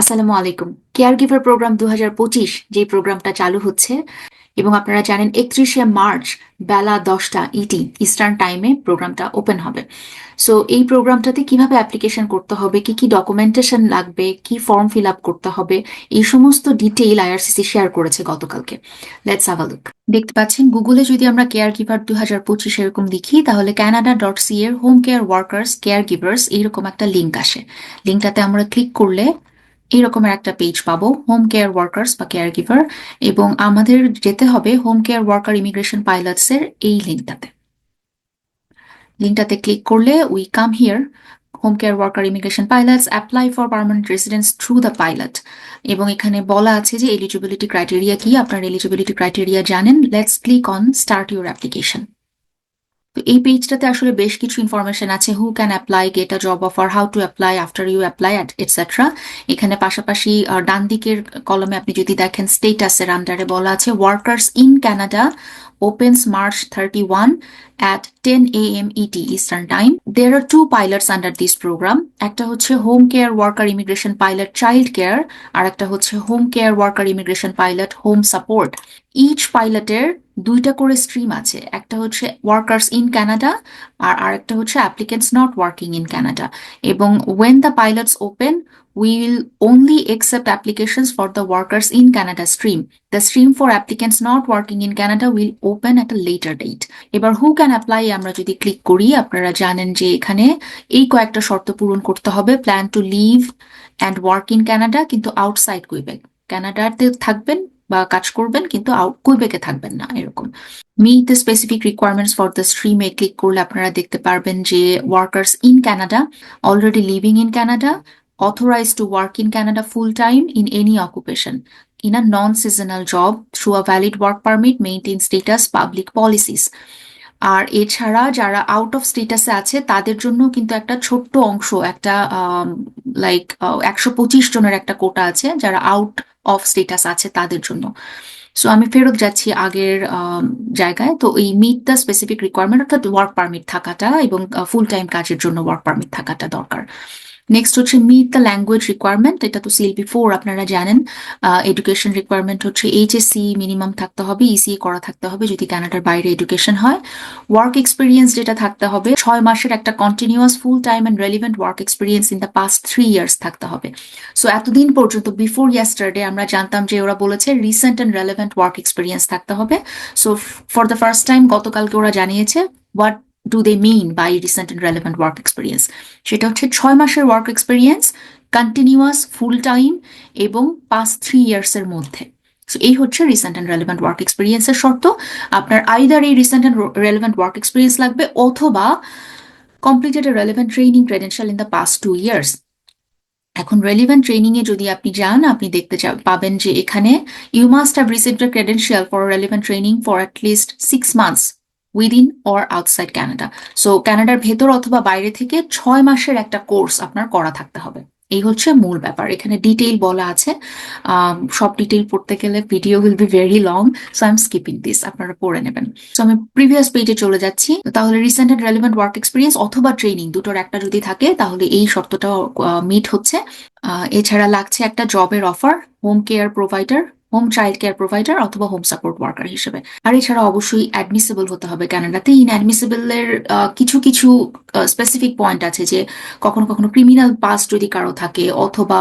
আসসালামু আলাইকুম। Care giver programme দু যে প্রোগ্রামটা চালু হচ্ছে, এবং আপনারা জানেন একত্রিশে মার্চ বেলা দশটা ইটি ইস্টার্ন টাইমে প্রোগ্রামটা ওপেন হবে। সো এই প্রোগ্রামটাতে কীভাবে অ্যাপ্লিকেশন করতে হবে, কি কি ডকুমেন্টেশন লাগবে, কি ফর্ম ফিল আপ করতে হবে, এই সমস্ত ডিটেইল আইআরসিসি শেয়ার করেছে গতকালকে। লেটস হাভ লুক দেখতে পাচ্ছেন গুগলে যদি আমরা কেয়ার গিভার দু হাজার পঁচিশ এরকম লিখি তাহলে ক্যানাডা ডট সি এর home care workers care givers এইরকম একটা লিঙ্ক আসে। লিঙ্কটাতে আমরা ক্লিক করলে এরকমের একটা পেজ পাবো হোম কেয়ার ওয়ার্কার্স বা কেয়ার গিভার এবং আমাদের যেতে হবে home care worker immigration pilots এর এই লিঙ্কটাতে লিঙ্কটাতে ক্লিক করলে we come here home care worker immigration pilots apply for permanent residence through the pilot এবং এখানে বলা আছে যে এলিজিবিলিটি ক্রাইটেরিয়া কি, আপনার এলিজিবিলিটি ক্রাইটেরিয়া জানেন let's click on start your application তো এই পেজটাতে আসলে বেশ কিছু ইনফরমেশন আছে। Who can apply get a job offer how to apply after you apply etcetera এখানে পাশাপাশি ডান দিকের কলমে আপনি যদি দেখেন স্টেটাসের আন্ডারে বলা আছে workers in Canada opens March 31 at 10 a.m. ET Eastern Time. There are two pilots under this program. একটা হচ্ছে home care worker immigration pilot child care আর একটা হচ্ছে home care worker immigration pilot home support each পাইলটের দুইটা করে stream আছে একটা হচ্ছে workers in Canada আর আরেকটা হচ্ছে applicants not working in Canada এবং when the pilots open will only accept applications for the workers in Canada stream. The stream for applicants not working in Canada will open at a later date. এবার হু can apply আমরা যদি click করি, আপনারা জানেন যে এখানে এই কয়েকটা শর্ত পূরণ করতে হবে plan to live and work in Canada কিন্তু আউটসাইড কুইবেক ক্যানাডাতে থাকবেন বা কাজ করবেন, কিন্তু আউট কুইবেকে থাকবেন না, এরকম meet the specific requirements for the স্ট্রিমে click করলে আপনারা দেখতে পারবেন যে workers in Canada already living in Canada authorized to work in Canada full time in any occupation, in a non seasonal job through a valid work permit, maintain status, public policies. আর এছাড়া যারা out of স্টেটাসে আছে, তাদের জন্য কিন্তু একটা ছোট্ট অংশ, একটা লাইক একশো পঁচিশ জনের একটা কোটা আছে যারা আউট অফ স্টেটাস আছে তাদের জন্য। সো আমি ফেরত যাচ্ছি আগের জায়গায়। তো এই মিট দ্য স্পেসিফিক রিকোয়ারমেন্ট অর্থাৎ ওয়ার্ক পারমিট থাকাটা এবং ফুল টাইম কাজের জন্য ওয়ার্ক পারমিট থাকাটা দরকার। নেক্সট হচ্ছে মিট দ্য ল্যাঙ্গুয়েজ রিকোয়ারমেন্ট এটা তো সিএলপি ফোর আপনারা জানেন। এডুকেশন রিকোয়ারমেন্ট হচ্ছে এইচএসসি মিনিমাম থাকতে হবে ইসিএ করা থাকতে হবে যদি কানাডার বাইরে এডুকেশন হয়। ওয়ার্ক এক্সপিরিয়েন্স যেটা থাকতে হবে, ছয় মাসের একটা continuous full time and relevant work experience in the past three years থাকতে হবে। সো এতদিন পর্যন্ত বিফোর ইয়াস্টারডে আমরা জানতাম যে ওরা বলেছে recent and relevant work experience থাকতে হবে। So for the first time গতকালকে ওরা জানিয়েছে what do they mean by recent and relevant work experience সেটা হচ্ছে ছয় মাসের work experience continuous full time এবং পাঁচ থ্রি ইয়ার্সের মধ্যে। সো এই হচ্ছে রিসেন্ট অ্যান্ড রেলেভেন্ট ওয়ার্ক এক্সপিরিয়েন্সের শর্ত। আপনার আইদার এই recent and relevant work experience লাগবে অথবা completed relevant training credential in the past two years এখন রেলিভেন্ট ট্রেনিং এ যদি আপনি যান, আপনি দেখতে পাবেন যে এখানে you must have received credential for relevant training for at least six months within or outside Canada so ক্যানাডার ভেতর অথবা বাইরে থেকে ছয় মাসের একটা কোর্স আপনার করা থাকতে হবে। এই হচ্ছে মূল ব্যাপার। এখানে ডিটেইল বলা আছে। সব ডিটেইল পড়তে গেলে video will be very long so I'm skipping this আপনারা পড়ে নেবেন। সো আমি প্রিভিয়াস পেজে চলে যাচ্ছি। তাহলে recent and relevant work experience অথবা ট্রেনিং দুটোর একটা যদি থাকে, তাহলে এই শর্তটা মিট হচ্ছে। এছাড়া লাগছে একটা জবের offer home care provider home child care provider অথবা হোম সাপোর্ট ওয়ার্কার হিসেবে। আর এছাড়া অবশ্যই অ্যাডমিসেবল হতে হবে। ক্যানাডাতে ইনঅ্যাডমিসেবলের কিছু কিছু স্পেসিফিক পয়েন্ট আছে যে কখনো কখনো ক্রিমিনাল পাস যদি কারও থাকে অথবা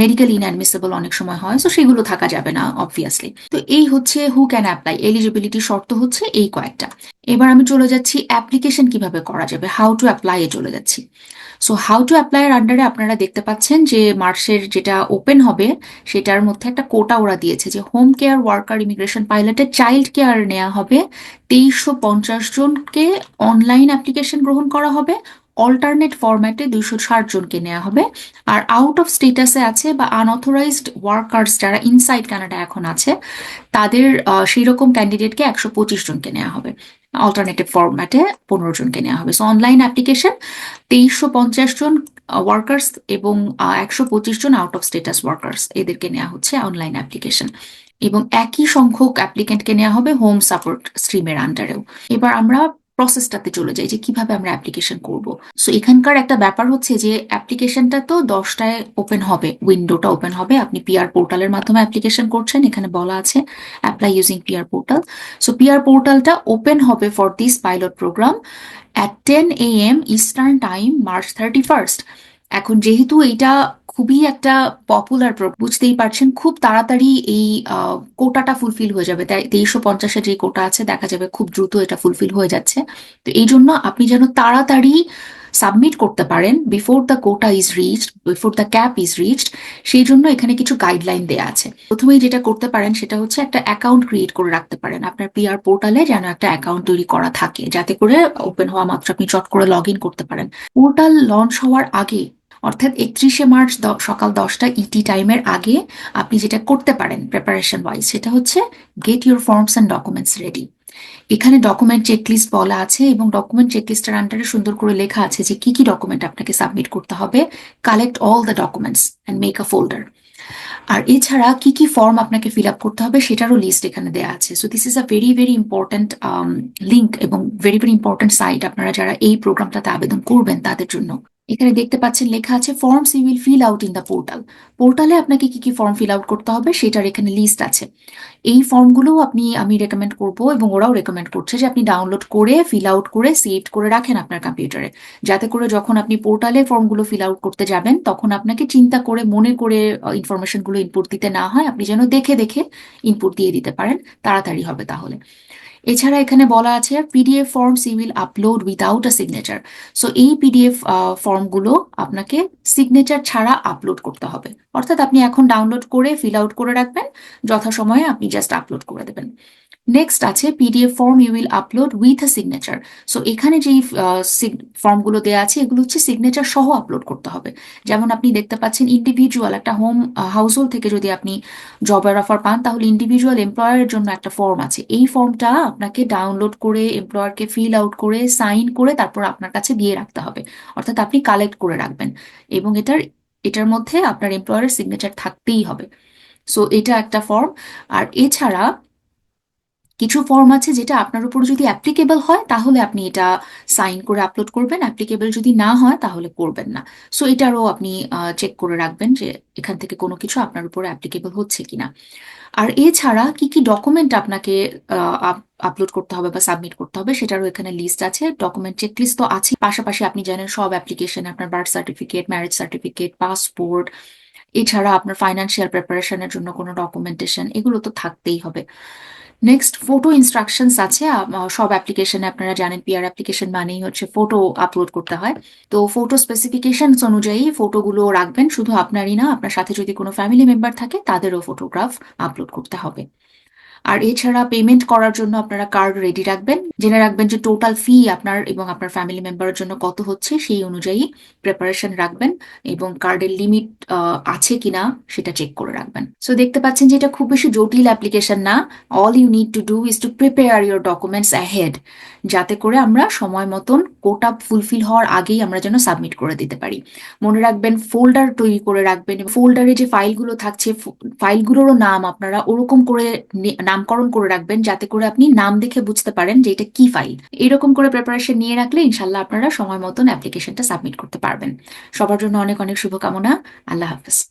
মেডিকেল ইনঅ্যাডমিসেবল অনেক সময় হয় তো সেগুলো থাকা যাবে না অবভিয়াসলি তো এই হচ্ছে হু ক্যান অ্যাপ্লাই এলিজিবিলিটি শর্ত হচ্ছে এই কয়েকটা। এবার আমি চলে যাচ্ছি অ্যাপ্লিকেশন কীভাবে করা যাবে হাউ টু অ্যাপ্লাই এ চলে যাচ্ছি। সো হাউ টু অ্যাপ্লাই এর আন্ডারে আপনারা দেখতে পাচ্ছেন যে মার্চের যেটা ওপেন হবে, সেটার মধ্যে একটা কোটা ওরা দিয়েছে যে হোম কেয়ার ওয়ার্কার ইমিগ্রেশন পাইলটের চাইল্ড কেয়ার নেওয়া হবে, তেইশশো পঞ্চাশ জনকে অনলাইন অ্যাপ্লিকেশন গ্রহণ করা হবে অল্টারনেট ফরম্যাটে দুইশো ষাট জনকে নেওয়া হবে। আর আউট অফ স্টেটাসে আছে বা আনঅথরাইজড ওয়ার্কার্স যারা ইনসাইড কানাডা এখন আছে, তাদের সেই রকম ক্যান্ডিডেটকে একশো পঁচিশ জনকে নেওয়া হবে। অল্টারনেটিভ ফরম্যাটে পনেরো জনকে নেওয়া হবে। সো অনলাইন অ্যাপ্লিকেশন তেইশশো পঞ্চাশ জন ওয়ার্কার্স এবং একশো পঁচিশ জন আউট অফ স্টেটাস ওয়ার্কার্স এদেরকে নেওয়া হচ্ছে অনলাইন অ্যাপ্লিকেশন এবং একই সংখ্যক অ্যাপ্লিকেন্টকে নেওয়া হবে হোম সাপোর্ট স্ট্রিমের আন্ডারেও এবার আমরা প্রসেসটাতে চলে যাই যে কীভাবে আমরা অ্যাপ্লিকেশন করব। সো এখানকার একটা ব্যাপার হচ্ছে যে অ্যাপ্লিকেশনটা তো দশটায় ওপেন হবে উইন্ডোটা ওপেন হবে। আপনি পিআর পোর্টালের মাধ্যমে অ্যাপ্লিকেশন করছেন, এখানে বলা আছে apply using PR portal so PR পোর্টালটা open হবে for this pilot program at ten A M eastern time March thirty first এখন যেহেতু এটা খুবই একটা পপুলার বুঝতেই পারছেন, খুব তাড়াতাড়ি এই কোটাটা ফুলফিল হয়ে যাবে। তেইশশো পঞ্চাশে যে কোটা আছে, দেখা যাবে খুব দ্রুত এটা ফুলফিল হয়ে যাচ্ছে। তো এই জন্য আপনি যেন তাড়াতাড়ি সাবমিট করতে পারেন before the quota is reached before the cap is reached সেই জন্য এখানে কিছু গাইডলাইন দেওয়া আছে। প্রথমেই যেটা করতে পারেন সেটা হচ্ছে একটা অ্যাকাউন্ট ক্রিয়েট করে রাখতে পারেন। আপনার পিআর পোর্টালে যেন একটা অ্যাকাউন্ট তৈরি করা থাকে, যাতে করে ওপেন হওয়া মাত্র আপনি চট করে লগ ইন করতে পারেন। পোর্টাল লঞ্চ হওয়ার আগে অর্থাৎ একত্রিশে মার্চ সকাল দশটা ইটি টাইমের আগে আপনি যেটা করতে পারেন প্রিপারেশন ওয়াইজ সেটা হচ্ছে get your forms and documents ready এখানে ডকুমেন্ট চেকলিস্ট বলা আছে এবং ডকুমেন্ট চেকলিস্টের আন্ডারে সুন্দর করে লেখা আছে যে কি কি ডকুমেন্ট আপনাকে সাবমিট করতে হবে। Collect all the documents and make a folder আর এছাড়া কি কি ফর্ম আপনাকে ফিল আপ করতে হবে সেটারও লিস্ট এখানে দেওয়া আছে। So this is a very very important link এবং ভেরি ভেরি ইম্পর্ট্যান্ট সাইট আপনারা যারা এই প্রোগ্রামটাতে আবেদন করবেন তাদের জন্য। এখানে দেখতে পাচ্ছেন লেখা আছে forms you will fill out in the portal পোর্টালে আপনাকে কি কি ফর্ম ফিল আউট করতে হবে সেটার এখানে লিস্ট আছে। এই ফর্মগুলো আপনি, আমি রেকমেন্ড করব এবং ওরাও রেকমেন্ড করছে যে আপনি ডাউনলোড করে ফিল আউট করে সেভ করে রাখেন আপনার কম্পিউটারে যাতে করে যখন আপনি পোর্টালে ফর্মগুলো ফিল আউট করতে যাবেন, তখন আপনাকে চিন্তা করে, মনে করে ইনফরমেশনগুলো ইনপুট দিতে না হয়, আপনি যেন দেখে দেখে ইনপুট দিয়ে দিতে পারেন। তাড়াতাড়ি হবে তাহলে। এছাড়া এখানে বলা আছে PDF forms you will upload without a signature so এই পিডিএফ ফর্মগুলো আপনাকে সিগনেচার ছাড়া আপলোড করতে হবে। অর্থাৎ আপনি এখন ডাউনলোড করে ফিল আউট করে রাখবেন, যথাসময়ে আপনি জাস্ট আপলোড করে দেবেন। নেক্সট আছে PDF form you will upload with a signature so এখানে যেই ফর্মগুলো দেওয়া আছে, এগুলো হচ্ছে সিগনেচার সহ আপলোড করতে হবে। যেমন আপনি দেখতে পাচ্ছেন ইন্ডিভিজুয়াল একটা হোম হাউস হোল্ড থেকে যদি আপনি জবের অফার পান, তাহলে ইন্ডিভিজুয়াল এমপ্লয়ারের জন্য একটা ফর্ম আছে। এই ফর্মটা আপনাকে ডাউনলোড করে এমপ্লয়ারকে ফিল আউট করে সাইন করে তারপর আপনার কাছে দিয়ে রাখতে হবে। অর্থাৎ আপনি কালেক্ট করে রাখবেন। এবং এটার এটার মধ্যে আপনার এমপ্লয়ারের সিগনেচার থাকতেই হবে। সো এটা একটা ফর্ম আর এছাড়া কিছু ফর্ম আছে যেটা আপনার উপর যদি অ্যাপ্লিকেবল হয়, তাহলে আপনি এটা সাইন করে আপলোড করবেন। অ্যাপ্লিকেবল যদি না হয়, তাহলে করবেন না। সো এটারও আপনি চেক করে রাখবেন যে এখান থেকে কোনো কিছু আপনার উপর অ্যাপ্লিকেবল হচ্ছে কিনা। আর এছাড়া কি কি ডকুমেন্ট আপনাকে আপলোড করতে হবে বা সাবমিট করতে হবে, সেটারও এখানে লিস্ট আছে। ডকুমেন্ট চেক লিস্ট তো আছে পাশাপাশি আপনি জানেন সব অ্যাপ্লিকেশন আপনার birth certificate marriage certificate passport এছাড়া আপনার ফাইন্যান্সিয়াল প্রিপারেশনের জন্য কোনো ডকুমেন্টেশন এগুলো তো থাকতেই হবে। নেক্সট ফটো ইনস্ট্রাকশনস আছে সব অ্যাপ্লিকেশনে আপনারা জানেন পিআর অ্যাপ্লিকেশন মানেই হচ্ছে ফটো আপলোড করতে হয়। তো ফটো স্পেসিফিকেশনস অনুযায়ী ফটোগুলো রাখবেন, শুধু আপনারই না, আপনার সাথে যদি কোনো ফ্যামিলি মেম্বার থাকে, তাদেরও ফটোগ্রাফ আপলোড করতে হবে। আর এছাড়া পেমেন্ট করার জন্য আপনারা কার্ড রেডি রাখবেন। জেনে রাখবেন যে টোটাল ফি আপনার এবং আপনার ফ্যামিলি মেম্বারের জন্য কত হচ্ছে সেই অনুযায়ী প্রিপারেশন রাখবেন এবং কার্ডের লিমিট আছে কিনা সেটা চেক করে রাখবেন। সো দেখতে পাচ্ছেন যে এটা খুব বেশি জটিল অ্যাপ্লিকেশন না। All you need to do is to prepare your documents ahead যাতে করে আমরা সময় মতন কোটা ফুলফিল হওয়ার আগেই আমরা যেন সাবমিট করে দিতে পারি। মনে রাখবেন ফোল্ডার তৈরি করে রাখবেন ফোল্ডারে যে ফাইলগুলো থাকছে ফাইলগুলোরও নাম আপনারা ওরকম করে নামকরণ করে রাখবেন যাতে করে আপনি নাম দেখে বুঝতে পারেন যে এটা কি ফাইল এরকম করে প্রিপারেশন নিয়ে রাখলে ইনশাল্লাহ আপনারা সময় মতন অ্যাপ্লিকেশনটা সাবমিট করতে পারবেন। সবার জন্য অনেক অনেক শুভকামনা। আল্লাহ হাফেজ।